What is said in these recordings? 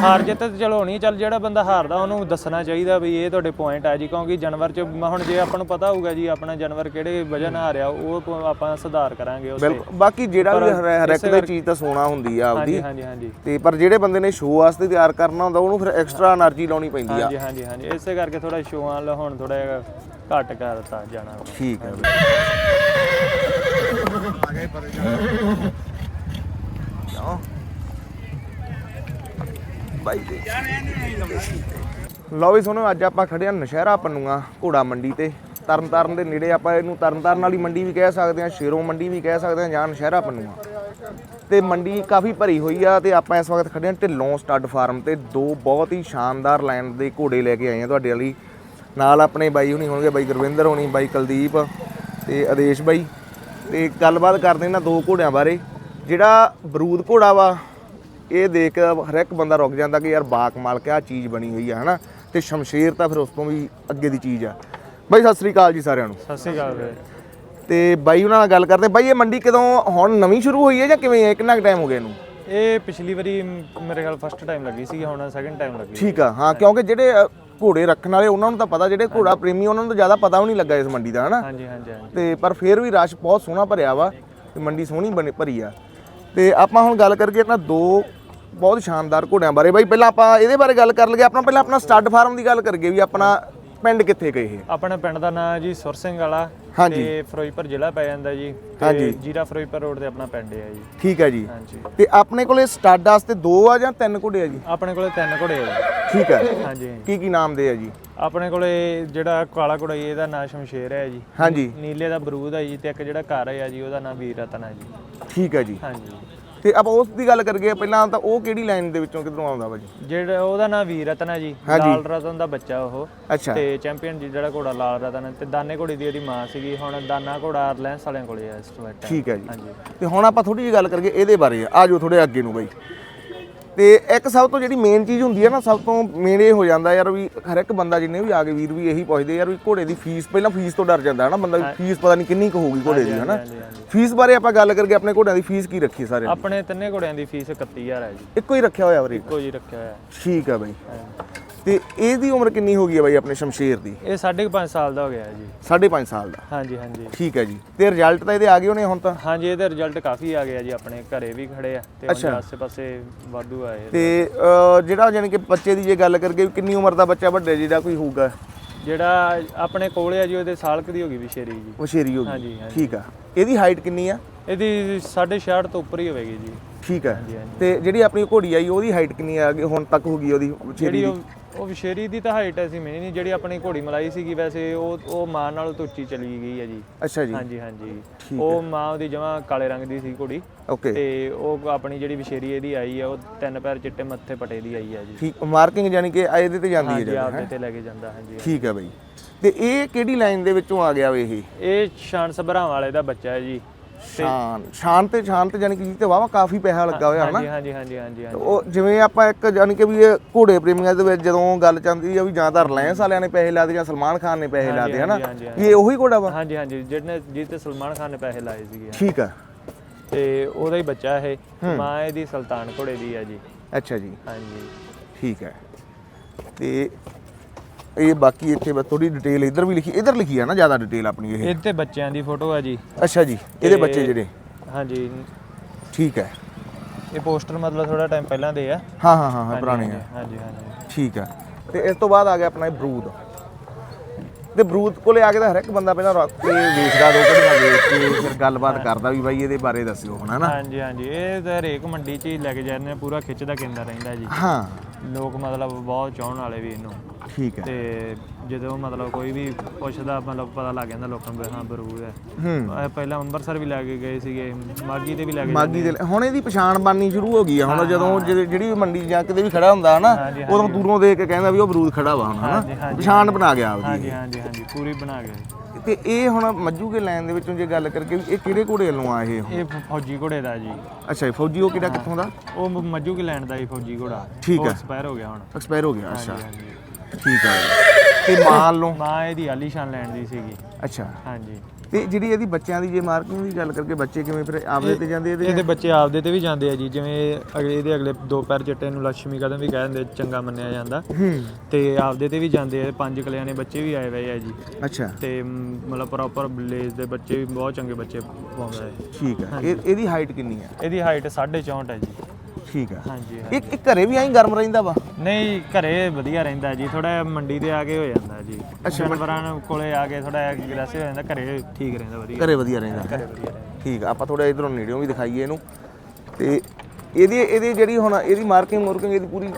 ਹਾਰ ਜਿੱਤ ਤੇ ਚਲੋ ਹੋਣੀ ਚੱਲ ਜਿਹੜਾ ਬੰਦਾ ਹਾਰਦਾ ਉਹਨੂੰ ਦੱਸਣਾ ਚਾਹੀਦਾ ਵੀ ਇਹ ਤੁਹਾਡੇ ਪੁਆਇੰਟ ਆ ਜੀ ਕਿਉਂਕਿ ਜਾਨਵਰ ਚ ਹੁਣ ਜੇ ਆਪਾਂ ਨੂੰ ਪਤਾ ਹੋਊਗਾ ਜੀ ਆਪਣਾ ਜਾਨਵਰ ਕਿਹੜੇ ਵਜ੍ਹਾ ਨਾਲ ਹਾਰਿਆ ਉਹ ਆਪਾਂ ਸੁਧਾਰ ਕਰਾਂਗੇ ਉਸ ਬਿਲਕੁਲ ਬਾਕੀ ਜਿਹੜਾ ਵੀ ਹਰ ਇੱਕ ਦੀ ਚੀਜ਼ ਤਾਂ ਸੋਨਾ ਹੁੰਦੀ ਆ ਆਪਦੀ। ਹਾਂਜੀ ਹਾਂਜੀ ਤੇ ਪਰ ਜਿਹੜੇ ਬੰਦੇ ਨੇ ਸ਼ੋਅ ਵਾਸਤੇ ਤਿਆਰ ਕਰਨਾ ਹੁੰਦਾ ਉਹਨੂੰ ਫਿਰ ਐਕਸਟਰਾ એનર્ਜੀ ਲਾਉਣੀ ਪੈਂਦੀ ਆ। ਹਾਂਜੀ ਹਾਂਜੀ ਇਸੇ ਕਰਕੇ ਥੋੜਾ ਸ਼ੋਆਂ ਹੁਣ ਥੋੜਾ ਘੱਟ ਕਰਤਾ ਜਾਣਾ। ਠੀਕ ਹੈ ਆ ਗਏ ਪਰੇ ਜਾ ਬਾਈ ਦੇ। ਲਓ ਵੀ ਸੁਣੋ ਅੱਜ ਆਪਾਂ ਖੜੇ ਹਾਂ ਨਸ਼ਹਿਰਾ ਪੰਨੂਆ ਘੋੜਾ ਮੰਡੀ ਤੇ। ਤਰਨਤਾਰਨ ਦੇ ਨੇੜੇ ਆਪਾਂ ਇਹਨੂੰ ਤਰਨਤਾਰਨ ਵਾਲੀ ਮੰਡੀ ਵੀ ਕਹਿ ਸਕਦੇ ਹਾਂ, ਸ਼ੇਰੋਂ ਮੰਡੀ ਵੀ ਕਹਿ ਸਕਦੇ ਹਾਂ ਜਾਂ ਨਸ਼ਹਿਰਾ ਪੰਨੂਆ। ਤੇ ਮੰਡੀ ਕਾਫੀ ਭਰੀ ਹੋਈ ਆ ਤੇ ਆਪਾਂ ਇਸ ਵਕਤ ਖੜੇ ਹਾਂ ਢਿੱਲੋਂ ਸਟੱਡ ਫਾਰਮ ਤੇ। ਦੋ ਬਹੁਤ ਹੀ ਸ਼ਾਨਦਾਰ ਲਾਈਨ ਦੇ ਘੋੜੇ ਲੈ ਕੇ ਆਏ ਆ ਤੁਹਾਡੇ ਲਈ ਨਾਲ ਆਪਣੇ ਬਾਈ ਹੁਣੀ ਹੋਣਗੇ, ਬਾਈ ਗੁਰਵਿੰਦਰ ਹੋਣੀ, ਬਾਈ ਕੁਲਦੀਪ ਤੇ ਆਦੇਸ਼ ਬਾਈ। ਤੇ ਗੱਲਬਾਤ ਕਰਦੇ ਇਹਨਾਂ ਦੋ ਘੋੜਿਆਂ ਬਾਰੇ। ਜਿਹੜਾ ਬਰੂਦ ਘੋੜਾ ਵਾ ਇਹ ਦੇਖ ਕੇ ਹਰ ਇੱਕ ਬੰਦਾ ਰੁਕ ਜਾਂਦਾ ਕਿ ਯਾਰ ਬਾਕ ਮਾਲ ਕੇ ਆ ਚੀਜ਼ ਬਣੀ ਹੋਈ ਆ ਹਨਾ? ਤੇ ਸ਼ਮਸ਼ੇਰ ਤਾਂ ਫਿਰ ਉਸ ਤੋਂ ਵੀ ਅੱਗੇ ਦੀ ਚੀਜ਼ ਆ। ਬਾਈ ਸਤਿ ਸ੍ਰੀ ਅਕਾਲ ਜੀ ਸਾਰਿਆਂ ਨੂੰ। ਸਤਿ ਸ਼੍ਰੀ ਅਕਾਲ ਵੀਰੇ। ਤੇ ਬਾਈ ਉਹਨਾਂ ਨਾਲ ਗੱਲ ਕਰਦੇ ਬਾਈ ਇਹ ਮੰਡੀ ਕਦੋਂ ਹੁਣ ਨਵੀਂ ਸ਼ੁਰੂ ਹੋਈ ਹੈ ਜਾਂ ਕਿਵੇਂ ਹੈ? ਕਿੰਨਾ ਟਾਈਮ ਹੋ ਗਿਆ ਇਹਨੂੰ? ਇਹ ਪਿਛਲੀ ਵਾਰੀ ਮੇਰੇ ਖਿਆਲ ਫਸਟ ਟਾਈਮ ਲੱਗੀ ਸੀ ਹੁਣ ਸੈਕੰਡ ਟਾਈਮ ਲੱਗੀ। ਠੀਕ ਆ ਹਾਂ ਕਿਉਂਕਿ ਜਿਹੜੇ ਘੋੜੇ ਰੱਖਣ ਵਾਲੇ ਉਹਨਾਂ ਨੂੰ ਤਾਂ ਪਤਾ ਜਿਹੜੇ ਘੋੜਾ ਪ੍ਰੇਮੀ ਉਹਨਾਂ ਨੂੰ ਤਾਂ ਜ਼ਿਆਦਾ ਪਤਾ ਵੀ ਨਹੀਂ ਲੱਗਾ ਇਸ ਮੰਡੀ ਦਾ ਹਨਾ? ਹਾਂਜੀ ਹਾਂਜੀ ਹਾਂਜੀ। ਤੇ ਪਰ ਫਿਰ ਵੀ ਰਸ਼ ਬਹੁਤ ਸੋਹਣਾ ਭਰਿਆ ਵਾ ਤੇ ਮੰਡੀ ਸੋਹਣੀ ਬਣੀ ਭਰੀ ਆ। ਤੇ ਆਪਾਂ ਹੁਣ ਗੱਲ ਕਰਕੇ ਇਹਨਾਂ ਦੋ ਬਹੁਤ ਸ਼ਾਨਦਾਰ ਘੋੜਿਆਂ ਬਾਰੇ। ਬਾਈ ਪਹਿਲਾਂ ਆਪਾਂ ਇਹਦੇ ਬਾਰੇ ਗੱਲ ਕਰ ਲਈਏ। ਆਪਣਾ ਪਹਿਲਾਂ ਆਪਣਾ ਸਟੱਡ ਫਾਰਮ ਦੀ ਗੱਲ ਕਰੀਏ ਵੀ ਆਪਣਾ ਪਿੰਡ ਕਿੱਥੇ ਗਏ ਇਹ? ਆਪਣਾ ਪਿੰਡ ਦਾ ਨਾਮ ਜੀ ਸੁਰ ਸਿੰਘ ਵਾਲਾ ਹਾਂਜੀ। ਤੇ ਫਿਰੋਜ਼ਪੁਰ ਜ਼ਿਲ੍ਹਾ ਪੈ ਜਾਂਦਾ ਜੀ। ਹਾਂਜੀ। ਤੇ ਜੀਰਾ ਫਿਰੋਜ਼ਪੁਰ ਰੋਡ ਤੇ ਆਪਣਾ ਪਿੰਡ ਹੈ ਜੀ। ਠੀਕ ਹੈ ਜੀ। ਹਾਂਜੀ। ਤੇ ਆਪਣੇ ਕੋਲੇ ਸਟੱਡ ਵਾਸਤੇ ਦੋ ਆ ਜਾਂ ਤਿੰਨ ਘੋੜੇ ਆ ਜੀ? ਆਪਣੇ ਕੋਲੇ ਤਿੰਨ ਘੋੜੇ ਆ ਜੀ। ਠੀਕ ਹੈ। ਹਾਂਜੀ। ਕੀ ਕੀ ਨਾਮ ਦੇ ਆ ਜੀ? ਆਪਣੇ ਕੋਲੇ ਜਿਹੜਾ ਕਾਲਾ ਘੋੜਾ ਜੀ ਇਹਦਾ ਨਾਮ ਸ਼ਮਸ਼ੇਰ ਹੈ ਜੀ। ਹਾਂਜੀ। ਨੀਲੇ ਦਾ ਬਰੂਦ ਹੈ ਜੀ ਤੇ ਇੱਕ ਜਿਹੜਾ ਘਰ ਹੈ ਜੀ ਉਹਦਾ ਨਾਮ ਵੀਰ ਰਤਨ ਹੈ ਜੀ। ਠੀਕ ਹੈ ਜੀ। ਹਾਂਜੀ। ਤੇ ਆਪਾਂ ਉਸ ਦੀ ਗੱਲ ਕਰੀਏ ਪਹਿਲਾਂ ਤਾਂ ਉਹ ਕਿਹੜੀ ਲਾਈਨ ਦੇ ਵਿੱਚੋਂ ਕਿੱਧਰੋਂ ਆਉਂਦਾ ਵਾ ਜੀ? ਜਿਹੜਾ ਉਹਦਾ ਨਾਮ ਵੀਰ ਰਤਨ ਹੈ ਜੀ। ਲਾਲ ਰਤਨ ਦਾ ਬੱਚਾ ਉਹ। ਅੱਛਾ। ਤੇ ਚੈਂਪੀਅਨ ਜੀ ਜਿਹੜਾ ਘੋੜਾ ਲਾਲ ਰਤਨ ਹੈ ਤੇ ਦਾਨੇ ਘੋੜੀ ਦੀ ਇਹਦੀ ਮਾਂ ਸੀਗੀ। ਹੁਣ ਦਾਨਾ ਘੋੜਾ ਰਿਲਾਇੰਸ ਵਾਲਿਆਂ ਕੋਲੇ ਆ ਇਸ ਟਾਈਮ ਠੀਕ ਹੈ ਜੀ। ਤੇ ਹੁਣ ਆਪਾਂ ਥੋੜੀ ਜਿਹੀ ਗੱਲ ਕਰੀਏ ਇਹਦੇ ਬਾਰੇ। ਆ ਜਾਓ ਥੋੜੇ ਅੱਗੇ ਨੂੰ ਬਾਈ। ਤੇ ਇੱਕ ਸਭ ਤੋਂ ਜਿਹੜੀ ਮੇਨ ਚੀਜ਼ ਹੁੰਦੀ ਹੈ ਨਾ ਸਭ ਤੋਂ ਮੇਨ ਇਹ ਹੋ ਜਾਂਦਾ ਯਾਰ ਵੀ ਹਰ ਇੱਕ ਬੰਦਾ ਜਿੰਨੇ ਵੀ ਆ ਕੇ ਵੀਰ ਵੀ ਇਹੀ ਪੁੱਛਦੇ ਯਾਰ ਵੀ ਘੋੜੇ ਦੀ ਫੀਸ ਪਹਿਲਾਂ ਫੀਸ ਤੋਂ ਡਰ ਜਾਂਦਾ ਹੈ ਨਾ ਬੰਦਾ ਵੀ ਫੀਸ ਪਤਾ ਨਹੀਂ ਕਿੰਨੀ ਕੁ ਹੋਊਗੀ ਘੋੜੇ ਦੀ ਹਨਾ। ਫੀਸ ਬਾਰੇ ਆਪਾਂ ਗੱਲ ਕਰਕੇ ਆਪਣੇ ਘੋੜਿਆਂ ਦੀ ਫੀਸ ਕੀ ਰੱਖੀ ਸਾਰੇ ਆਪਣੇ ਤਿੰਨੇ ਘੋੜਿਆਂ ਦੀ ਫੀਸ 31000 ਹੈ ਜੀ। ਇੱਕੋ ਹੀ ਰੱਖਿਆ ਹੋਇਆ ਵੀਰੇ? ਇੱਕੋ ਜੀ ਰੱਖਿਆ ਹੋਇਆ। ਹੈ ਠੀਕ ਆ ਬਾਈ। ਤੇ ਇਹਦੀ ਉਮਰ ਕਿੰਨੀ ਹੋ ਗਈ ਹੈ ਬਾਈ ਆਪਣੇ ਸ਼ਮਸ਼ੇਰ ਦੀ? ਇਹ 5.5 ਸਾਲ ਦਾ ਹੋ ਗਿਆ ਜੀ। 5.5 ਸਾਲ ਦਾ। ਹਾਂਜੀ ਹਾਂਜੀ। ਠੀਕ ਹੈ ਜੀ। ਤੇ ਰਿਜ਼ਲਟ ਤਾਂ ਇਹਦੇ ਆ ਗਏ ਹੋਣੇ ਹੁਣ ਤਾਂ? ਹਾਂਜੀ ਇਹਦੇ ਰਿਜ਼ਲਟ ਕਾਫੀ ਆ ਗਿਆ ਜੀ ਆਪਣੇ ਘਰੇ ਵੀ ਖੜੇ ਆ ਤੇ। ਹੁਣ ਆਸੇ-ਪਾਸੇ ਵਾਧੂ ਆਏ ਤੇ ਜਿਹੜਾ ਯਾਨੀ ਕਿ ਬੱਚੇ ਦੀ ਜੇ ਗੱਲ ਕਰੀਏ ਵੀ ਕਿੰਨੀ ਉਮਰ ਦਾ ਬੱਚਾ ਵੱਡੇ ਜਿਹਦਾ ਕੋਈ ਹੋਊਗਾ? ਜਿਹੜਾ ਆਪਣੇ ਕੋਲ ਆ ਜੀ ਉਹਦੇ ਸਾਲਕ ਦੀ ਹੋ ਗਈ ਵਿਸ਼ੇਰੀ ਜੀ। ਉਹ ਸ਼ੇਰੀ ਹੋ ਗਈ। ਹਾਂਜੀ ਹਾਂਜੀ। ਠੀਕ ਆ। ਇਹਦੀ ਹਾਈਟ ਕਿੰਨੀ ਆ? ਇਹਦੀ 66 ਤੋਂ ਉੱਪਰ ਹੀ ਹੋਵੇਗੀ ਜੀ। ਠੀਕ ਹਾਂਜੀ ਤੇ ਜਿਹੜੀ ਆਪਣੀ ਘੋੜੀ ਆਈ ਉਹਦੀ ਹਾਈਟ ਕਿੰਨੀ ਆ ਗਈ ਹੁਣ ਤੱਕ ਹੋ ਗਈ ਉਹਦੀ ਜਿਹੜੀ ਉਹ ਵਿਸ਼ੇਰੀ ਦੀ ਤਾਂ ਹਾਈਟ ਐਸੀ ਮੈਨੀ ਨਹੀਂ ਜਿਹੜੀ ਆਪਣੀ ਘੋੜੀ ਮਲਾਈ ਸੀਗੀ ਵੈਸੇ ਉਹ ਉਹ ਮਾਂ ਨਾਲੋਂ ਤੋਂ ਉੱਚੀ ਚਲੀ ਗਈ ਹੈ ਜੀ। ਅੱਛਾ ਜੀ। ਹਾਂਜੀ ਹਾਂਜੀ। ਉਹ ਮਾਂ ਉਹਦੀ ਜਮਾ ਕਾਲੇ ਰੰਗ ਦੀ ਸੀ ਘੋੜੀ। ਓਕੇ। ਤੇ ਉਹ ਆਪਣੀ ਜਿਹੜੀ ਵਿਸ਼ੇਰੀ ਇਹਦੀ ਆਈ ਆ ਉਹ ਤਿੰਨ ਪੈਰ ਚਿੱਟੇ ਮੱਥੇ ਪਟੇ ਦੀ ਆਈ ਆ ਜੀ। ਠੀਕ ਮਾਰਕਿੰਗ ਯਾਨੀ ਕਿ ਇਹਦੇ ਤੇ ਜਾਂਦੀ ਹੈ ਜ਼ਿਆਦਾ ਆਪਦੇ ਤੇ ਲੈ ਕੇ ਜਾਂਦਾ ਹਾਂਜੀ ਠੀਕ ਆ ਬਈ। ਤੇ ਇਹ ਕਿਹੜੀ ਲਾਈਨ ਦੇ ਵਿੱਚੋਂ ਆ ਗਿਆ ਵੇ ਇਹ? ਇਹ ਸ਼ਾਨ ਸਭਰਾ ਵਾਲੇ ਦਾ ਬੱਚਾ ਹੈ ਜੀ। ਸ਼ਾਨ ਸ਼ਾਨ ਤੇ ਸ਼ਾਨ ਤੇ ਯਾਨੀ ਕਿ ਜੀ ਤੇ ਵਾਵਾ ਕਾਫੀ ਪੈਸਾ ਲੱਗਾ ਹੋਇਆ ਹਨਾ। ਹਾਂਜੀ ਹਾਂਜੀ ਹਾਂਜੀ ਹਾਂਜੀ ਹਾਂਜੀ। ਉਹ ਜਿਵੇਂ ਆਪਾਂ ਇੱਕ ਯਾਨੀ ਕਿ ਵੀ ਇਹ ਘੋੜੇ ਪ੍ਰੇਮੀਆਂ ਦੇ ਵਿੱਚ ਜਦੋਂ ਗੱਲ ਚੱਲਦੀ ਆ ਵੀ ਜਾਂ ਤਾਂ ਰਿਲਾਇੰਸ ਵਾਲਿਆਂ ਨੇ ਪੈਸੇ ਲਾਦੇ ਜਾਂ ਸਲਮਾਨ ਖਾਨ ਨੇ ਪੈਸੇ ਲਾਦੇ ਹਨਾ ਹਾਂਜੀ, ਹਾਂਜੀ, ਵੀ ਇਹ ਉਹੀ ਘੋੜਾ ਵਾ? ਹਾਂਜੀ ਹਾਂਜੀ ਜਿਹਨੇ ਜਿੱਤੇ ਸਲਮਾਨ ਖਾਨ ਨੇ ਪੈਸੇ ਲਾਏ ਸੀਗੇ ਠੀਕ ਆ। ਤੇ ਉਹਦਾ ਹੀ ਬੱਚਾ ਇਹ ਮਾਂ ਇਹਦੀ ਸੁਲਤਾਨ ਘੋੜੇ ਦੀ ਆ ਜੀ। ਅੱਛਾ ਜੀ। ਹਾਂਜੀ। ਠੀਕ ਹੈ ਤੇ ਇਹ ਬਾਕੀ ਇੱਥੇ ਬਸ ਥੋੜੀ ਡਿਟੇਲ ਇੱਧਰ ਵੀ ਲਿਖੀ ਇੱਧਰ ਲਿਖੀ ਆ ਨਾ ਜ਼ਿਆਦਾ ਡਿਟੇਲ ਆਪਣੀ ਇਹ। ਇਹ ਤੇ ਬੱਚਿਆਂ ਦੀ ਫੋਟੋ ਆ ਜੀ। ਅੱਛਾ ਜੀ ਇਹਦੇ ਤੇ- ਬੱਚੇ ਜਿਹੜੇ? ਹਾਂਜੀ। ਠੀਕ ਹੈ। ਇਹ ਪੋਸਟਰ ਮਤਲਬ ਥੋੜਾ ਟਾਈਮ ਪਹਿਲਾਂ ਦੇ ਆ। ਹਾਂ ਹਾਂ ਹਾਂ ਹਾਂ ਪੁਰਾਣੇ ਆ। ਹਾਂਜੀ ਹਾਂਜੀ ਠੀਕ ਹੈ। ਤੇ ਇਸ ਤੋਂ ਬਾਅਦ ਆ ਗਿਆ ਆਪਣਾ ਇਹ ਬਰੂਦ। ਤੇ ਬਰੂਦ ਕੋਲੇ ਆ ਕੇ ਤਾਂ ਹਰ ਇੱਕ ਬੰਦਾ ਪਹਿਲਾਂ ਰੱਖ ਕੇ ਵੇਖਦਾ ਦੋ ਘੜੀਆਂ ਵੇਖ ਕੇ ਫਿਰ ਗੱਲਬਾਤ ਕਰਦਾ ਵੀ ਬਾਈ ਇਹਦੇ ਬਾਰੇ ਦੱਸਿਓ ਹੁਣ ਹਨਾ ਹਾਂਜੀ ਹਾਂਜੀ। ਇਹ ਤਾਂ ਹਰੇਕ ਮੰਡੀ 'ਚ ਹੀ ਲੈ ਕੇ ਜਾਂਦੇ ਆ ਪੂਰਾ ਖਿੱਚਦਾ ਕਹਿੰਦਾ ਰਹਿੰਦਾ ਜੀ। ਹਾਂ। ਲੋਕ ਮਤਲਬ ਬਹੁਤ ਚਾਹਣ ਵਾਲੇ ਵੀ ਇਹਨੂੰ। ਠੀਕ ਹੈ। ਤੇ ਜਦੋਂ ਮਤਲਬ ਕੋਈ ਵੀ ਪੁੱਛਦਾ ਮਤਲਬ ਪਤਾ ਲੱਗ ਜਾਂਦਾ ਲੋਕਾਂ ਨੂੰ ਵੀ ਹਾਂ ਬਰੂਦ ਹੈ। ਹੂੰ। ਇਹ ਪਹਿਲਾਂ ਅੰਮ੍ਰਿਤਸਰ ਵੀ ਲੈ ਕੇ ਗਏ ਸੀਗੇ ਮਾਗੀ ਤੇ ਵੀ ਲੈ ਕੇ ਮਾਗੀ ਦੇ ਹੁਣ ਇਹਦੀ ਪਛਾਣ ਬਣਨੀ ਸ਼ੁਰੂ ਹੋ ਗਈ ਆ। ਹੁਣ ਜਦੋਂ ਜਿਹੜੀ ਵੀ ਮੰਡੀ ਜਾਂ ਕਿਤੇ ਵੀ ਖੜਾ ਹੁੰਦਾ ਹਨਾ ਉਦੋਂ ਦੂਰੋਂ ਦੇਖ ਕੇ ਕਹਿੰਦਾ ਵੀ ਉਹ ਬਰੂਦ ਖੜਾ ਵਾ ਹੁਣ ਹਨਾ। ਪਛਾਣ ਬਣਾ ਗਿਆ ਆਪਦੀ। ਹਾਂਜੀ ਹਾਂਜੀ ਹਾਂਜੀ। ਪੂਰੀ ਬਣਾ ਗਏ ਤੇ ਇਹ ਹੁਣ ਮੱਜੂ ਕੇ ਲਾਈਨ ਦੇ ਵਿੱਚੋਂ ਜੇ ਗੱਲ ਕਰਕੇ ਵੀ ਇਹ ਕਿਹੜੇ ਘੋੜੇ ਵੱਲੋਂ ਆ ਇਹ ਇਹ ਫ- ਫੌਜੀ ਘੋੜੇ ਦਾ ਜੀ। ਅੱਛਾ ਜੀ, ਫੌਜੀ ਉਹ ਕਿਹੜਾ ਕਿੱਥੋਂ ਦਾ? ਉਹ ਮ- ਮੱਜੂ ਕੀ ਲੈਣ ਦਾ ਹੀ ਫੌਜੀ ਘੋੜਾ। ਠੀਕ ਹੈ। ਐਕਸਪਾਇਰ ਹੋ ਗਿਆ ਹੁਣ। ਐਕਸਪਾਇਰ ਹੋ ਗਿਆ ਅੱਛਾ। ਹਾਂਜੀ। ਠੀਕ ਹੈ। ਤੇ ਮਾਲ ਨੂੰ ਮਾਂ ਇਹਦੀ ਆਲੀਸ਼ਾਨ ਲੈਣ ਦੀ ਸੀਗੀ। ਅੱਛਾ। ਹਾਂਜੀ। ਤੇ ਜਿਹੜੀ ਇਹਦੀ ਬੱਚਿਆਂ ਦੀ ਜੇ ਮਾਰਕਿੰਗ ਦੀ ਗੱਲ ਕਰਕੇ ਬੱਚੇ ਕਿਵੇਂ ਫਿਰ ਆਪਦੇ ਤੇ ਜਾਂਦੇ ਇਹਦੇ ਇਹਦੇ ਬੱਚੇ ਆਪਦੇ ਤੇ ਵੀ ਜਾਂਦੇ ਆ ਜੀ ਜਿਵੇਂ ਅਗਲੇ ਇਹਦੇ ਅਗਲੇ ਦੋ ਪੈਰ ਚਿੱਟੇ ਨੂੰ ਲక్ష్ਮੀ ਕਦਮ ਵੀ ਕਹਿ ਦਿੰਦੇ ਚੰਗਾ ਮੰਨਿਆ ਜਾਂਦਾ। ਤੇ ਆਪਦੇ ਤੇ ਵੀ ਜਾਂਦੇ ਆ ਪੰਜ ਕਲਿਆਂ ਦੇ ਬੱਚੇ ਵੀ ਆਏ ਹੋਏ ਆ ਜੀ। ਅੱਛਾ। ਤੇ ਮਤਲਬ ਪ੍ਰੋਪਰ ਬਲੇਜ਼ ਦੇ ਬੱਚੇ ਵੀ ਬਹੁਤ ਚੰਗੇ ਬੱਚੇ ਪਾਉਂਦਾ ਹੈ ਠੀਕ ਹੈ ਇਹ ਇਹਦੀ ਹਾਈਟ ਕਿੰਨੀ ਹੈ ਇਹਦੀ ਹਾਈਟ 64 ਹੈ ਜੀ। ਠੀਕ ਹੈ ਹਾਂਜੀ ਇੱਕ ਇੱਕ ਘਰੇ ਵੀ ਐਂ ਗਰਮ ਰਹਿੰਦਾ ਵਾ? ਨਹੀਂ ਘਰੇ ਵਧੀਆ ਰਹਿੰਦਾ ਜੀ। ਥੋੜਾ ਮੰਡੀ ਤੇ ਆ ਕੇ ਹੋ ਜਾਂਦਾ ਜੀ। ਜਾਨਵਰਾਂ ਕੋਲੇ ਆ ਕੇ ਥੋੜਾ ਐਗਰੈਸਿਵ ਹੋ ਜਾਂਦਾ ਘਰੇ ਠੀਕ ਰਹਿੰਦਾ ਵਧੀਆ ਘਰੇ ਵਧੀਆ ਰਹਿੰਦਾ। ਘਰੇ ਵਧੀਆ ਠੀਕ ਆਪਾਂ ਥੋੜਾ ਇਧਰੋਂ ਨੇੜਿਓਂ ਵੀ ਦਿਖਾਈਏ ਇਹਨੂੰ। ਤੇ ਇਹਦੀ ਇਹਦੀ ਜਿਹੜੀ ਹੁਣ ਇਹਦੀ ਮਾਰਕਿੰਗ ਮੁਰਕਿੰਗ ਇਹਦੀ ਪੂਰੀ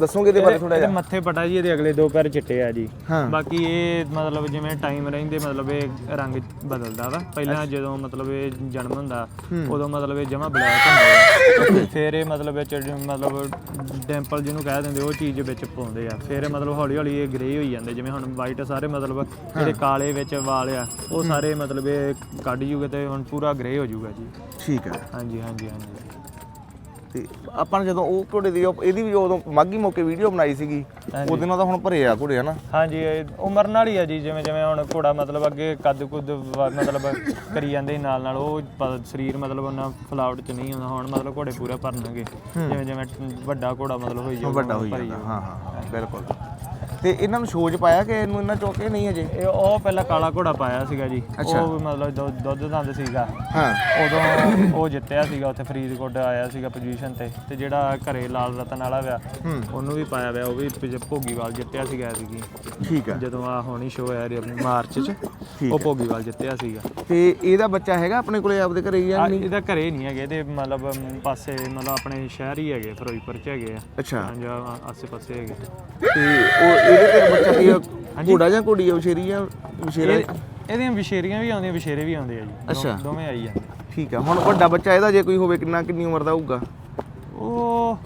ਦੱਸੋਗੇ ਇਹਦੇ ਬਾਰੇ ਥੋੜਾ ਇਹਦੇ ਜਿਹਾ? ਮੱਥੇ ਪਟਾ ਜੀ ਇਹਦੇ ਅਗਲੇ ਦੋ ਪੈਰ ਚਿੱਟੇ ਆ ਜੀ। ਹਾਂ। ਬਾਕੀ ਇਹ ਮਤਲਬ ਜਿਵੇਂ ਟਾਈਮ ਰਹਿੰਦੇ ਮਤਲਬ ਇਹ ਰੰਗ ਬਦਲਦਾ ਵਾ। ਪਹਿਲਾਂ ਜਦੋਂ ਮਤਲਬ ਇਹ ਜਨਮ ਹੁੰਦਾ ਉਦੋਂ ਮਤਲਬ ਇਹ ਜਮਾ ਬਲੈਕ ਹੁੰਦਾ ਆ। ਫਿਰ ਇਹ ਮਤਲਬ ਇਹ ਚ ਮਤਲਬ ਡੈਂਪਲ ਜਿਹਨੂੰ ਕਹਿ ਦਿੰਦੇ ਉਹ ਚੀਜ਼ ਵਿੱਚ ਪਾਉਂਦੇ ਆ। ਫਿਰ ਇਹ ਮਤਲਬ ਹੌਲੀ ਹੌਲੀ ਇਹ ਗ੍ਰੇ ਹੋਈ ਜਾਂਦੇ ਜਿਵੇਂ ਹੁਣ ਵਾਈਟ ਸਾਰੇ ਮਤਲਬ ਜਿਹੜੇ ਕਾਲੇ ਵਿੱਚ ਵਾਲ ਆ ਉਹ ਸਾਰੇ ਮਤਲਬ ਇਹ ਕੱਢ ਜੂਗੇ ਤੇ ਹੁਣ ਪੂਰਾ ਗ੍ਰੇ ਹੋ ਜਾਊਗਾ ਜੀ। ਠੀਕ ਹੈ ਹਾਂਜੀ ਹਾਂਜੀ ਹਾਂਜੀ। ਤੇ ਆਪਾਂ ਨੇ ਜਦੋਂ ਉਹ ਘੋੜੇ ਦੀ ਉਹ- ਇਹਦੀ ਵੀ ਉਦੋਂ ਮਾਗੀ ਮੌਕੇ ਵੀਡੀਓ ਬਣਾਈ ਸੀਗੀ ਉਹਦੇ ਨਾਲ ਤਾਂ ਹੁਣ ਭਰੇ ਆ ਘੋੜੇ ਹਨਾ? ਹਾਂਜੀ ਇਹ ਉਮਰ ਨਾਲ ਹੀ ਆ ਜੀ ਜਿਵੇਂ ਜਿਵੇਂ ਹੁਣ ਘੋੜਾ ਮਤਲਬ ਅੱਗੇ ਕੱਦ ਕੁੱਦ ਵ- ਮਤਲਬ ਕਰੀ ਜਾਂਦੇ ਨਾਲ ਨਾਲ ਉਹ ਪ- ਸਰੀਰ ਮਤਲਬ ਉਹਨਾਂ ਫਲਾਵਟ ਚ ਨਹੀਂ ਹੁੰਦਾ ਹੁਣ ਮਤਲਬ ਘੋੜੇ ਪੂਰਾ ਭਰਨਗੇ। ਜਿਵੇਂ ਜਿਵੇਂ ਵੱਡਾ ਘੋੜਾ ਮਤਲਬ ਹੋਈ ਜਾਊਗਾ ਵੱਡਾ ਹੋਈ ਜਾਂਦਾ। ਹਾਂ ਹਾਂ ਹਾਂ ਬਿਲਕੁਲ। ਤੇ ਇਹਨਾਂ ਨੂੰ ਸ਼ੋਜ ਪਾਇਆ ਕਿ ਇਹਨੂੰ ਇਹਨਾਂ ਚੋਕੇ ਨਹੀਂ ਅਜੇ ਇਹ ਉਹ ਪਹਿਲਾਂ ਕਾਲਾ ਘੋੜਾ ਪਾਇਆ ਸੀਗਾ ਜੀ। ਉਹ ਮਤਲਬ ਦੁੱਧ ਦੰਦ ਸੀਗਾ। ਹਾਂ। ਉਦੋਂ ਉਹ ਜਿੱਤਿਆ ਸੀਗਾ ਉੱਥੇ ਫਰੀਦਕੋਟ ਆਇਆ ਸੀਗਾ ਪੋਜੀਸ਼ਨ ਤੇ। ਤੇ ਜਿਹੜਾ ਘਰੇ ਲਾਲ ਰਤਨ ਵਾਲਾ ਵਿਆ ਉਹਨੂੰ ਵੀ ਪਾਇਆ ਵਿਆ ਉਹ ਵੀ ਭੋਗੀਵਾਲ ਜਿੱਤਿਆ ਸੀਗਾ ਸੀਗੀ ਠੀਕ ਹੈ ਜਦੋਂ ਆ ਹੋਣੀ ਸ਼ੋ ਹੈ ਮਾਰਚ ਚ ਉਹ ਭੋਗੀਵਾਲ ਜਿੱਤਿਆ ਸੀਗਾ। ਤੇ ਇਹਦਾ ਬੱਚਾ ਹੈਗਾ ਆਪਣੇ ਕੋਲੇ ਆਪਦੇ ਘਰੇ ਹੀ ਆ ਆ, ਇਹਦਾ ਘਰੇ ਨਹੀਂ ਹੈਗੇ ਤੇ ਮਤਲਬ ਅਮ, ਪਾਸੇ ਮਤਲਬ ਆਪਣੇ ਸ਼ਹਿਰ ਹੀ ਹੈਗੇ ਫਿਰੋਜ਼ਪੁਰ ਚ ਹੈਗੇ ਆ। ਅੱਛਾ। ਪੰਜਾਬ ਆਸੇ ਪਾਸੇ ਹੈਗੇ। ਤੇ ਉਹ ਇਹਦੇ ਤੇ ਬੱਚਾ ਕੀ ਆ? ਘੋੜਾ ਜਾਂ ਘੋੜੀ ਆ ਵਿਸ਼ੇਰੀ ਆ ਇਹ- ਇਹਦੀਆਂ ਵਿਸ਼ੇਰੀਆਂ ਵੀ ਆਉਂਦੀਆਂ ਵਿਸ਼ੇਰੇ ਵੀ ਆਉਂਦੇ ਆ ਜੀ। ਦੋ- ਅੱਛਾ। ਦੋਵੇਂ ਆਈ ਜਾਂਦੇ। ਠੀਕ ਆ ਹੁਣ ਵੱਡਾ ਬੱਚਾ ਇਹਦਾ ਜੇ ਕੋਈ ਹੋਵੇ ਕਿੰਨਾ ਕਿੰਨੀ ਉਮਰ ਦਾ ਹੋਊਗਾ? ਉਹ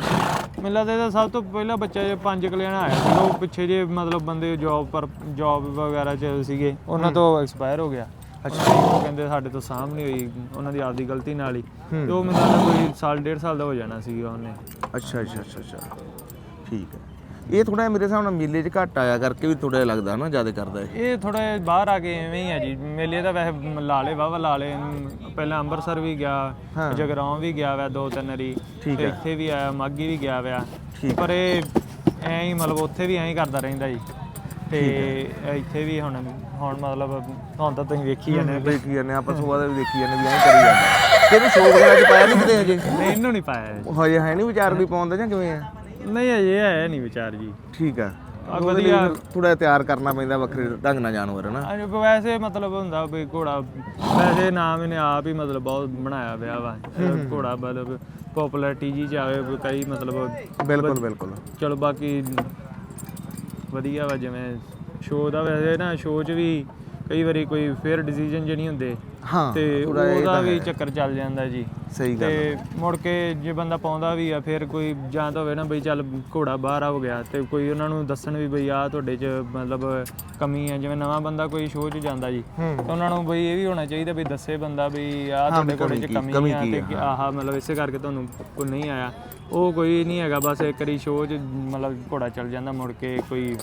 ਮੈਨੂੰ ਲੱਗਦਾ ਇਹਦਾ ਸਭ ਤੋਂ ਪਹਿਲਾ ਬੱਚਾ ਜੇ ਪੰਜ ਕਲਿਆਣਾ ਆਇਆ ਸੀ ਉਹ ਪਿੱਛੇ ਜੇ ਮਤਲਬ ਬੰਦੇ ਜੌਬ ਪਰ ਜੌਬ ਵਗੈਰਾ ਚ ਸੀਗੇ ਉਹਨਾਂ ਤੋਂ ਐਕਸਪਾਇਰ ਹੋ ਗਿਆ। ਅੱਛਾ। ਉਹ ਕਹਿੰਦੇ ਸਾਡੇ ਤੋਂ ਸਾਂਭ ਨਹੀਂ ਹੋਈ ਉਹਨਾਂ ਦੀ ਆਪਦੀ ਗਲਤੀ ਨਾਲ ਹੀ। ਤੇ ਉਹ ਮੈਨੂੰ ਲੱਗਦਾ ਕੋਈ ਸਾਲ ਡੇਢ ਸਾਲ ਦਾ ਹੋ ਜਾਣਾ ਸੀਗਾ ਉਹਨੇ। ਅੱਛਾ ਅੱਛਾ ਅੱਛਾ ਅੱਛਾ। ਠੀਕ ਹੈ ਇਹ ਥੋੜਾ ਮੇਰੇ ਹਿਸਾਬ ਨਾਲ ਮੇਲੇ 'ਚ ਘੱਟ ਆਇਆ ਕਰਕੇ ਵੀ ਥੋੜਾ ਲੱਗਦਾ ਨਾ ਜ਼ਿਆਦਾ ਕਰਦਾ ਇਹ। ਇਹ ਥੋੜਾ ਬਾਹਰ ਆ ਕੇ ਐਵੇਂ ਹੀ ਆ ਜੀ। ਮੇਲੇ ਦਾ ਵੈਸੇ ਲਾਲੇ ਵਾਵਾ ਲਾਲੇ ਪਹਿਲਾਂ ਅੰਮ੍ਰਿਤਸਰ ਵੀ ਗਿਆ ਜਗਰਾਉਂ ਵੀ ਗਿਆ ਵਾ ਦੋ ਤਿੰਨ ਰੀ ਤੇ ਇੱਥੇ ਵੀ ਆਇਆ ਮਾਗੀ ਵੀ ਗਿਆ ਵਾ। ਪਰ ਇਹ ਐਂ ਹੀ ਮਤਲਬ ਉੱਥੇ ਵੀ ਐਂ ਹੀ ਕਰਦਾ ਰਹਿੰਦਾ ਜੀ। ਤੇ ਇੱਥੇ ਵੀ ਹੁਣ ਹੁਣ ਮਤਲਬ ਹੁਣ ਤਾਂ ਤੁਸੀਂ ਵੇਖੀ ਜਾਂਦੇ। ਦੇਖੀ ਜਾਂਦੇ ਆਪਾਂ ਸੋਆ ਦਾ ਵੀ ਦੇਖੀ ਜਾਂਦੇ ਵੀ ਐਂ ਕਰੀ ਜਾਂਦਾ ਤੈਨੂੰ ਸ਼ੌਕ ਵਗੈਰਾ 'ਚ ਪਾਇਆ ਨਹੀਂ ਕਿਤੇ ਹਜੇ? ਨਹੀਂ ਇਹਨੂੰ ਨਹੀਂ ਪਾਇਆ। ਹਜੇ ਹੈ ਨਹੀਂ ਵਿਚਾਰ ਕੋਈ ਪਾਉਂਦਾ ਜਾਂ ਕਿਵੇਂ ਆ ਨਹੀਂ ਅਜੇ ਹੈ ਨਹੀਂ ਵਿਚਾਰ ਜੀ। ਠੀਕ ਆ ਆ ਵਧੀਆ। ਥੋੜਾ ਤਿਆਰ ਕਰਨਾ ਪੈਂਦਾ ਵੱਖਰੇ ਢੰਗ ਨਾਲ ਜਾਨਵਰ ਹੈ ਨਾ? ਅਜੇ ਵੈਸੇ ਮਤਲਬ ਹੁੰਦਾ ਵੀ ਘੋੜਾ ਵੈਸੇ ਨਾਮ ਇਹਨੇ ਆਪ ਹੀ ਮਤਲਬ ਬਹੁਤ ਬਣਾਇਆ ਵਿਆ ਵਾ। ਘੋੜਾ ਮਤਲਬ ਪਪੂਲੈਰਿਟੀ ਜੀ ਚ ਆਵੇ ਵੀ ਕਈ ਮਤਲਬ ਬਿਲਕੁਲ ਬਿਲਕੁਲ। ਚਲੋ ਬਾਕੀ ਵਧੀਆ ਵਾ ਜਿਵੇਂ ਸ਼ੋਅ ਦਾ ਵੈਸੇ ਨਾ ਸ਼ੋਅ 'ਚ ਵੀ ਕਈ ਵਾਰੀ ਕੋਈ ਫੇਅਰ ਡਿਸੀਜਨ ਜੇ ਨਹੀਂ ਹੁੰਦੇ। ਹਾਂ ਤੇ ਉਹਦਾ ਵੀ ਚੱਕਰ ਚੱਲ ਜਾਂਦਾ ਜੀ। ਸਹੀ ਗੱਲ ਤੇ ਮੁੜ ਕੇ ਜੇ ਬੰਦਾ ਪਾਉਂਦਾ ਵੀ ਆ ਫਿਰ ਕੋਈ ਜਾਂ ਤਾਂ ਹੋਵੇ ਨਾ ਬਈ ਚੱਲ ਘੋੜਾ ਬਾਹਰ ਆ ਹੋ ਗਿਆ ਤੇ ਕੋਈ ਉਹਨਾਂ ਨੂੰ ਦੱਸਣ ਵੀ ਬਈ ਆ ਤੁਹਾਡੇ 'ਚ ਮਤਲਬ ਕਮੀ ਹੈ ਜਿਵੇਂ ਨਵਾਂ ਬੰਦਾ ਕੋਈ ਸ਼ੋਅ 'ਚ ਜਾਂਦਾ ਜੀ। ਤਾਂ ਉਹਨਾਂ ਨੂੰ ਬਈ ਇਹ ਵੀ ਹੋਣਾ ਚਾਹੀਦਾ ਵੀ ਦੱਸੇ ਬੰਦਾ ਵੀ ਆ ਤੁਹਾਡੇ ਘੋੜੇ 'ਚ ਕਮੀ ਆ ਤੇ ਆਹ ਮਤਲਬ ਇਸੇ ਕਰਕੇ ਤੁਹਾਨੂੰ ਕੋਈ ਨਹੀਂ ਆਇਆ। ਉਹ ਕੋਈ ਨਹੀਂ ਹੈਗਾ ਬਸ ਇੱਕ ਵਾਰੀ ਸ਼ੋਅ 'ਚ ਮਤਲਬ ਘੋੜਾ ਚੱਲ ਜਾਂਦਾ ਮੁੜ ਕੇ ਕੋਈ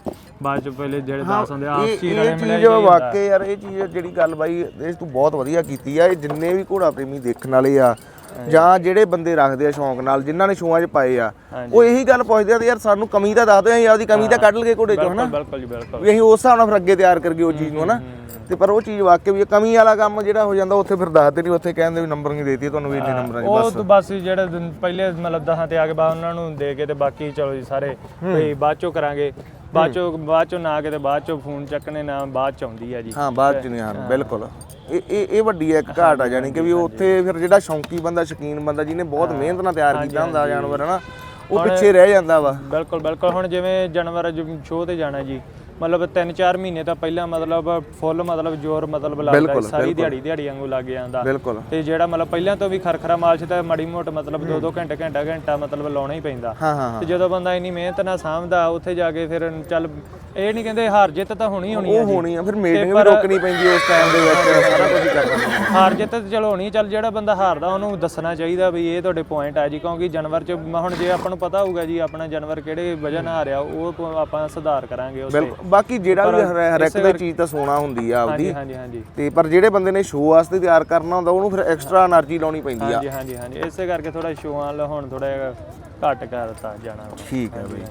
ਬਾਅਦ 'ਚ ਪਹਿਲੇ ਜਿਹੜੇ ਦੱਸ ਹੁੰਦੇ ਆ ਇਹ ਵਾਲੇ ਮਿਲੇ ਚੀਜ਼ ਵਾਕਈ ਯਾਰ ਇਹ ਚੀਜ਼ ਜਿਹੜੀ ਗੱਲ ਬਾਈ ਇਹ ਤੂੰ ਬਹੁਤ ਵਧੀਆ ਕੀਤੀ ਆ ਇਹ ਜਿੰਨੇ ਵੀ ਘੋੜਾ ਪ੍ਰੇਮੀ ਦੇਖਣ ਵਾਲੇ ਆ ਜਾਂ ਜਿਹੜੇ ਬੰਦੇ ਰੱਖਦੇ ਆ ਸ਼ੌਂਕ ਨਾਲ ਜਿਨ੍ਹਾਂ ਨੇ ਸ਼ੋਆਂ 'ਚ ਪਾਏ ਆ ਉਹ ਇਹੀ ਗੱਲ ਪੁੱਛਦੇ ਆ ਤੇ ਯਾਰ ਸਾਨੂੰ ਕਮੀ ਤਾਂ ਦੱਸ ਦਿਓ ਅਸੀਂ ਆਪਦੀ ਕਮੀ ਤਾਂ ਕੱਢ ਲਈਏ ਘੋੜੇ 'ਚੋਂ ਹਨਾ? ਬਿਲਕੁਲ ਜੀ ਬਿਲਕੁਲ। ਵੀ ਅਸੀਂ ਉਸ ਹਿਸਾਬ ਨਾਲ ਫਿਰ ਅੱਗੇ ਤਿਆਰ ਕਰਗੇ ਉਹ ਚੀਜ਼ ਨੂੰ ਹਨਾ? ਤੇ ਪਰ ਉਹ ਚੀਜ਼ ਵਾਕਈ ਵੀ ਇਹ ਕਮੀ ਵਾਲਾ ਕੰਮ ਜਿਹੜਾ ਹੋ ਜਾਂਦਾ ਉੱਥੇ ਫਿਰ ਦੱਸਦੇ ਨਹੀਂ ਉੱਥੇ ਕਹਿੰਦੇ ਵੀ ਨੰਬਰ ਨਹੀਂ ਦੇਤੀ ਤੁਹਾਨੂੰ ਵੀ ਇੰਨੇ ਨੰਬਰਾਂ 'ਚ ਉਹ ਤਾਂ ਬਸ ਜਿਹੜੇ ਦਿਨ ਪਹਿਲੇ ਮਤਲਬ ਦਹਾਂ ਤੇ ਆ ਕੇ ਬਾਅਦ ਉਹਨਾਂ ਨੂੰ ਦੇ ਕੇ ਤੇ ਬਾਕੀ ਚਲੋ ਜੀ ਸਾਰੇ ਵੀ ਬਾਅਦ ਚੋਂ ਕਰਾਂਗੇ। ਬਾਅਦ ਚੋਂ ਬਾਅਦ ਚੋਂ ਨਾ ਕਿਤੇ ਬਾਅਦ ਚੋਂ ਫੋਨ ਚੱਕਣੇ ਨਾ ਬਾਅਦ ਚ ਆਉਂਦੀ ਆ ਜੀ। ਹਾਂ ਬਾਅਦ ਚ ਨਹੀਂ ਹਾਂ ਬਿਲਕੁਲ। ਇਹ ਇਹ ਇਹ ਵੱਡੀ ਇੱਕ ਘਾਟ ਆ ਜਾਣੀ ਕਿ ਵੀ ਉੱਥੇ ਫਿਰ ਜਿਹੜਾ ਸ਼ੌਂਕੀ ਬੰਦਾ ਸ਼ਕੀਨ ਬੰਦਾ ਜਿਹਨੇ ਬਹੁਤ ਮਿਹਨਤ ਨਾਲ ਤਿਆਰ ਕੀਤਾ ਹੁੰਦਾ ਜਾਨਵਰ ਹਨਾ ਉਹ ਪਿੱਛੇ ਰਹਿ ਜਾਂਦਾ ਵਾ। ਬਿਲਕੁਲ ਬਿਲਕੁਲ। ਹੁਣ ਜਿਵੇਂ ਜਾਨਵਰ ਸ਼ੋਅ ਤੇ ਜਾਣਾ ਜੀ। ਮਤਲਬ 3-4 ਮਹੀਨੇ ਤਾਂ ਪਹਿਲਾਂ ਮਤਲਬ ਫੁੱਲ ਮਤਲਬ ਜ਼ੋਰ ਮਤਲਬ ਲੱਗਦਾ ਸਾਰੀ ਦਿਹਾੜੀ ਦਿਹਾੜੀ ਵਾਂਗੂ ਲੱਗ ਜਾਂਦਾ। ਬਿਲਕੁਲ। ਤੇ ਜਿਹੜਾ ਮਤਲਬ ਪਹਿਲਾਂ ਤੋਂ ਵੀ ਖਰਖਰਾ ਮਾਲਸ਼ ਤਾਂ ਮੜੀ ਮੋਟ ਮਤਲਬ 2-2 ਘੰਟੇ ਘੰਟਾ ਘੰਟਾ ਮਤਲਬ ਲਾਉਣਾ ਹੀ ਪੈਂਦਾ। ਹਾਂ ਹਾਂ ਤੇ ਜਦੋਂ ਬੰਦਾ ਇੰਨੀ ਮਿਹਨਤ ਨਾਲ ਸਾਂਭਦਾ ਉੱਥੇ ਜਾ ਕੇ ਫਿਰ ਚੱਲ ਇਹ ਨਹੀਂ ਕਹਿੰਦੇ ਹਾਰ ਜਿੱਤ ਤਾਂ ਹੋਣੀ ਹੋਣੀ ਆ ਉਹ ਜੀ। ਹੋਣੀ ਆ ਫਿਰ ਮੀਟਿੰਗ ਵੀ ਰੋਕਣੀ ਪੈਂਦੀ ਉਸ ਟਾਈਮ ਦੇ ਵਿੱਚ ਸਾਰਾ ਕੁਝ ਕਰਨਾ ਪੈਂਦਾ। ਹਾਰ ਜਿੱਤ ਤਾਂ ਚਲੋ ਹੋਣੀ ਚੱਲ ਜਿਹੜਾ ਬੰਦਾ ਹਾਰਦਾ ਉਹਨੂੰ ਦੱਸਣਾ ਚਾਹੀਦਾ ਵੀ ਇਹ ਤੁਹਾਡੇ ਪੁਆਇੰਟ ਆ ਜੀ ਕਿਉਂਕਿ ਜਾਨਵਰ ਚ ਮ- ਹੁਣ ਜੇ ਆਪਾਂ ਨੂੰ ਪਤਾ ਹੋਊਗਾ ਜੀ ਆਪਣਾ ਜਾਨਵਰ ਕਿਹੜੇ ਵਜ੍ਹਾ ਨਾਲ ਹਾਰਿਆ ਉਹ ਪ- ਆਪਾਂ ਸੁਧਾਰ ਕਰਾਂਗੇ ਉਸ ਤੇ। ਬਿਲਕੁਲ ਬਾਕੀ ਜਿਹੜਾ ਵੀ ਹਰ- ਹਰ ਚੀਜ਼ ਤਾਂ ਸੋਨਾ ਹੁੰਦੀ ਆ ਆਪਦੀ। ਹਾਂਜੀ ਹਾਂਜੀ ਹਾਂਜੀ। ਤੇ ਪਰ ਜਿਹੜੇ ਬੰਦੇ ਨੇ ਸ਼ੋਅ ਵਾਸਤੇ ਤਿਆਰ ਕਰਨਾ ਹੁੰਦਾ ਉਹਨੂੰ ਫਿਰ ਐਕਸਟਰਾ એનર્ਜੀ ਲਾਉਣੀ ਪੈਂਦੀ ਆ। ਹਾਂਜੀ ਹਾਂਜੀ ਹਾਂਜੀ। ਇਸੇ ਕਰਕੇ ਥੋੜਾ ਸ਼ੋਆਂ ਲ ਹੁਣ ਥੋੜਾ ਘੱਟ ਕਰਤਾ ਜਾਣਾ। ਠੀਕ ਹੈ ਬਈ।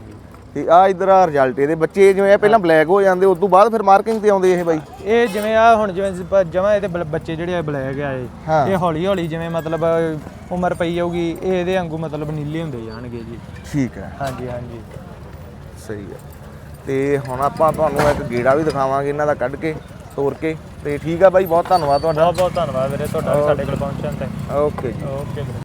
ਤੇ ਆ ਇਧਰ ਆ ਰਿਜ਼ਲਟ ਇਹਦੇ ਬੱਚੇ ਜਿਵੇਂ ਇਹ ਪਹਿਲਾਂ ਬਲੈਕ ਹੋ ਜਾਂਦੇ ਉਸ ਤੋਂ ਬਾਅਦ ਫਿਰ ਮਾਰਕਿੰਗ ਤੇ ਆਉਂਦੇ ਇਹ ਬਾਈ। ਇਹ ਜਿਵੇਂ ਆ ਹੁਣ ਜਿਵੇਂ ਜਮਾ ਇਹਦੇ ਬੱਚੇ ਜਿਹੜੇ ਆ ਬਲੈਕ ਆ ਇਹ। ਇਹ ਹੌਲੀ ਹੌਲੀ ਜਿਵੇਂ ਮਤਲਬ ਉਮਰ ਪਈ ਜਾਊਗੀ ਇਹਦੇ ਵਾਂਗੂ ਮਤਲਬ ਨੀਲੇ ਹੁੰਦੇ ਜਾਣਗੇ ਜੀ। ਠੀਕ ਹੈ ਹਾਂਜੀ ਹਾਂਜੀ। ਸਹੀ ਹੈ ਤੇ ਹੁਣ ਆਪਾਂ ਤੁਹਾਨੂੰ ਇੱਕ ਗੇੜਾ ਵੀ ਦਿਖਾਵਾਂਗੇ ਇਹਨਾਂ ਦਾ ਕੱਢ ਕੇ ਤੋੜ ਕੇ। ਤੇ ਠੀਕ ਆ ਬਾਈ ਬਹੁਤ ਧੰਨਵਾਦ ਤੁਹਾਡਾ। ਬਹੁਤ ਬਹੁਤ ਧੰਨਵਾਦ ਵੀਰੇ ਤੁਹਾਡਾ ਵੀ ਸਾਡੇ ਕੋਲ ਪਹੁੰਚਣ ਤੇ। ਓਕੇ ਜੀ। ਓਕੇ ਵੀਰੇ।